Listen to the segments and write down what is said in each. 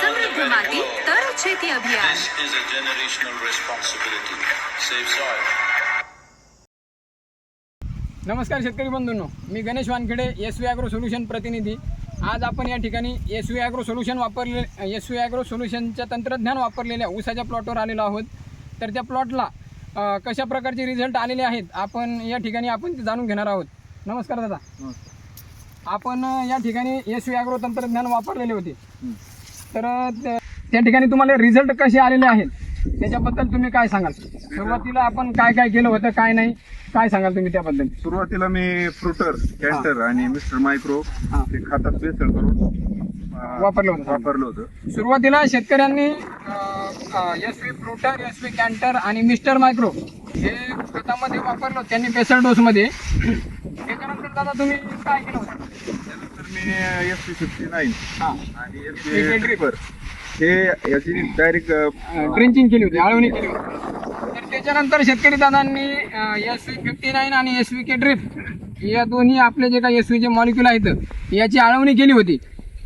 સમૃદ્ધ માટી તર છેતી અભિયાન This is a generational responsibility. Save soil. नमस्कार शेतकरी बंधूंनो मी Ganesh Wankhede S V agro solution प्रतिनिधी आज आपण या ठिकाणी एस व्ही ॲग्रो सोल्युशन वापरले एस व्ही ॲग्रो सोल्युशनच्या तंत्रज्ञान वापरलेल्या ऊसाच्या प्लॉटवर आलेलो आहोत तर त्या प्लॉटला अ, कशा प्रकारचे रिझल्ट आलेले आहेत आपण या ठिकाणी आपण ते जाणून घेणार आहोत नमस्कार दादा आपण अ, या ठिकाणी एस व्ही ॲग्रो तंत्रज्ञान वापरलेले होते तर त्या- ठिकाणी तुम्हाला रिझल्ट कसे आलेले आहेत त्याच्याबद्दल तुम्ही काय सांगाल? सुरुवातीला आपण काय काय केलं होतं काय नाही काय सांगाल तुम्ही त्याबद्दल? सुरुवातीला मी फ्रुटर कॅन्टर आणि मिस्टर मायक्रो हा. ते खातात बेसळ करून अं, वापरलं होतं. वापरलं होतं. सुरुवातीला शेतकऱ्यांनी S V fruiter S V canter आणि मिस्टर मायक्रो हे खतामध्ये वापरलं त्यांनी बेसल डोसमध्ये त्याच्यानंतर दादा तुम्ही काय केलं होतं? त्यानंतर मी एस पी फिफ्टी नाईन हां. आणि एस हे पी dripper. हे याची डायरेक्ट ड्रिंचिंग केली होती आळवणी केली होती. तर त्याच्यानंतर शेतकरी दादांनी एस व्ही फिफ्टी नाईन आणि एस व्ही के ड्रिप या दोन्ही आपले जे काही एस व्हीचे मॉलिक्युल आहेत याची आळवणी केली होती.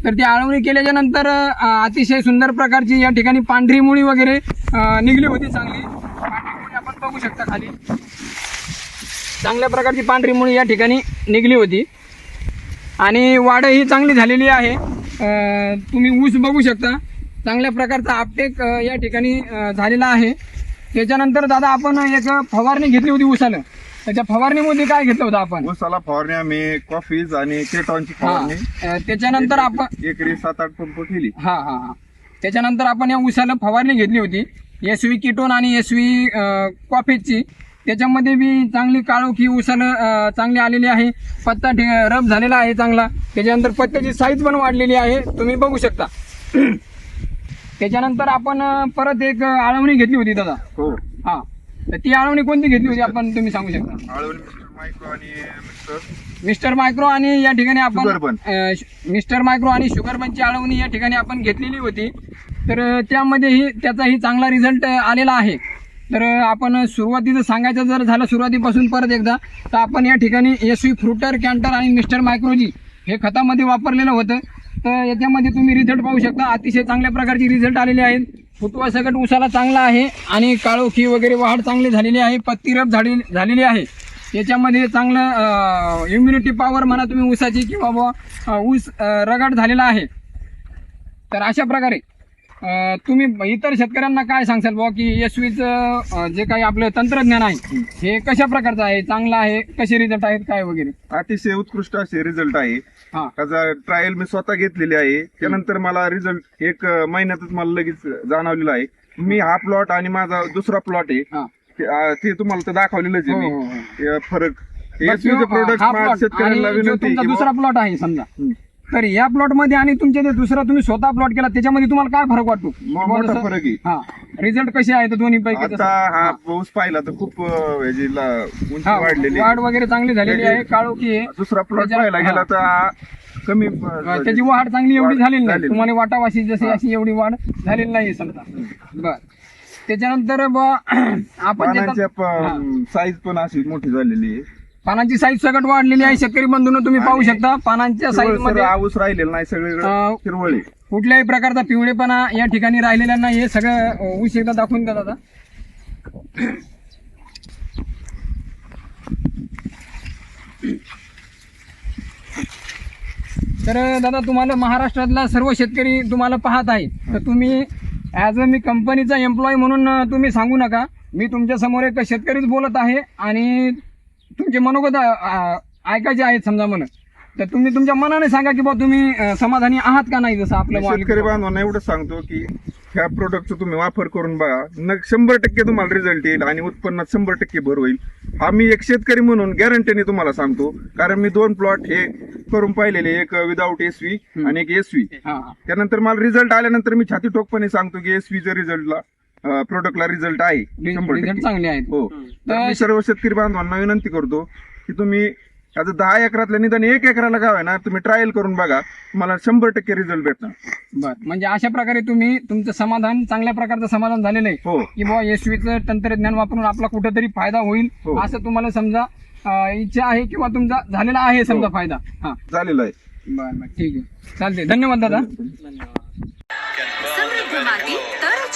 तर ती आळवणी केल्याच्यानंतर अं, अतिशय सुंदर प्रकारची या ठिकाणी पांढरी मुळी वगैरे अं, निघली होती चांगली. पांढरी मुळी आपण बघू शकता खाली. चांगल्या प्रकारची पांढरी मुळी या ठिकाणी निघली होती. आणि वाढ ही चांगली झालेली आहे. तुम्ही ऊस बघू शकता. चांगल्या प्रकारचा आपटेक या ठिकाणी झालेला आहे. त्याच्यानंतर दादा आपण एक फवारणी घेतली होती ऊसाला त्याच्या फवारणीमध्ये काय घेतलं होतं आपण? ऊसाला फवारणी आम्ही कॉफीज आणि केटॉनची हा. फवारणी. त्याच्यानंतर आपण एकरी सात आठ पंप केली. हा हा हा. त्याच्यानंतर आपण या ऊसाला फवारणी घेतली होती. एस व्ही किटोन आणि एस व्ही कॉफीची त्याच्यामध्ये बी चांगली काळोखी अं, चांगली आलेली आहे. पत्ता रब झालेला आहे चांगला. त्याच्यानंतर पत्त्याची साईज पण वाढलेली आहे. तुम्ही बघू शकता. त्याच्यानंतर आपण परत एक आळवणी घेतली होती दादा. हो. हा. तर ती आळवणी कोणती घेतली होती आपण तुम्ही सांगू शकता? आळवणी मिस्टर मायक्रो आणि मिस्टर? मिस्टर मायक्रो आणि या ठिकाणी शुगर आपण मिस्टर मायक्रो आणि शुगर बनची आळवणी या ठिकाणी आपण घेतलेली होती. तर त्यामध्येही त्याचाही चांगला रिझल्ट आलेला आहे. तर आपण सुरुवातीचं सांगायचं जर झालं सुरुवातीपासून परत एकदा तर आपण या ठिकाणी एस व्ही फ्रुटर कॅन्टर आणि मिस्टर मायक्रोजी हे खतामध्ये वापरलेलं होतं. तर याच्यामध्ये तुम्ही रिझल्ट पाहू शकता अतिशय चांगल्या प्रकारचे रिझल्ट आलेले आहेत. फुटवा सकट उसाला चांगला आहे आणि काळोखी वगैरे वाढ चांगली झालेली आहे पत्तीरप झाली झालेली आहे. याच्यामध्ये चांगलं इम्युनिटी पॉवर म्हणा तुम्ही ऊसाची किंवा बुवा ऊस रगड झालेला आहे. तर अशा प्रकारे तुम्ही इतर शेतकऱ्यांना काय सांगसाल बुवा की एस चं जे काही आपलं तंत्रज्ञान आहे हे कशा प्रकारचं आहे? चांगलं आहे? कसे रिझल्ट आहेत? काय वगैरे? अतिशय उत्कृष्ट असे रिझल्ट आहे. हा. त्याचा ट्रायल मी स्वतः घेतलेली आहे. त्यानंतर मला रिझल्ट एक महिन्यातच मला लगेच जाणवलेला आहे. मी हा प्लॉट आणि माझा दुसरा प्लॉट आहे. हा. ते आ, ते तुम्हाला तर दाखवलेलंच हो, आहे हो, मी. हे फरक. प्रोडक्ट हा शेतकऱ्यांना आणि जो विनंती आहे तुमचा की दुसरा बुवा- प्लॉट आहे समजा. हम्म. तर या प्लॉटमध्ये आणि तुमच्या ते दुसरा तुम्ही स्वतः प्लॉट केला त्याच्यामध्ये तुम्हाला काय फरक वाटतो? मो- मोठा फरक आहे. हा. रिझल्ट कसे आहेत दोन्ही पैकी आता हा पाऊस पाहिला तर खूप अं, ह्याची ला- उंची वाढलेली वाढ आहे. वगैरे चांगली झालेली आहे काळोखी आहे. दुसरा प्लॉट त्याच्या- पाहायला गेला तर हा कमी अं, अ, त्याची वाढ चांगली एवढी वाढ झालेली नाही. झालेली. तुम्हाला वाटावाशी जशी अशी एवढी वाढ झालेली नाही समजा. बर. त्याच्यानंतर आपण जे साईज पण अशी मोठी झालेली आहे. पानांची साईज सगळं वाढलेली आहे. शेतकरी बंधूंनो तुम्ही पाहू शकता पानांच्या साईजमध्ये आऊस राहिलेला नाही सगळे हिरवळ. कुठल्याही प्रकारचा पिवळेपणा या ठिकाणी राहिलेला नाही. हे सगळं ऊस एकदा दाखवून द्या दादा. तर दादा तुम्हाला महाराष्ट्रातला सर्व शेतकरी तुम्हाला पाहत आहे. तर तुम्ही ॲज अ मी कंपनीचा एम्प्लॉय म्हणून तुम्ही सांगू नका. मी तुमच्यासमोर एक शेतकरीच बोलत आहे आणि तुमचे मनोगत ऐकायचे आहेत समजा म्हणून तर तुम्ही तुमच्या मनाने सांगा की बा तुम्ही अ, समाधानी आहात का नाही जसं आपलं मी मालिक- शेतकरी बांधवांना एवढं सांगतो की ह्या प्रोडक्टचा तुम्ही वापर करून बघा न शंभर टक्के तुम्हाला रिझल्ट येईल आणि उत्पन्नात शंभर टक्के भर होईल. हा मी एक शेतकरी म्हणून गॅरंटीने तुम्हाला सांगतो कारण मी दोन प्लॉट हे करून पाहिलेले एक विदाऊट एस व्ही आणि एक एस व्ही हा हा. त्यानंतर मला रिझल्ट आल्यानंतर मी छाती ठोकपणे सांगतो की एस व्हीच्या रिझल्टला प्रोडक्टला रिझल्ट आहे. शंभर रिझल्ट टक्के. चांगले आहेत. हो. तर मी सर्व शेतकरी बांधवांना विनंती करतो की तुम्ही आता दहा एकरातल्या निदान एक एकराला गाव आहे ना तुम्ही ट्रायल करून बघा. तुम्हाला शंभर टक्के रिझल्ट भेटणार. बर. म्हणजे अशा प्रकारे तुम्ही तुमचं समाधान चांगल्या प्रकारचं समाधान झालेलं आहे. हो. की बुवा यशवीचं तंत्रज्ञान वापरून आपला कुठेतरी फायदा होईल हो. असं तुम्हाला समजा अं, इच्छा आहे किंवा तुमचा झालेला आहे समजा हो. फायदा. हा. झालेलं आहे. बर बर. ठीक आहे. चालते धन्यवाद दादा. माती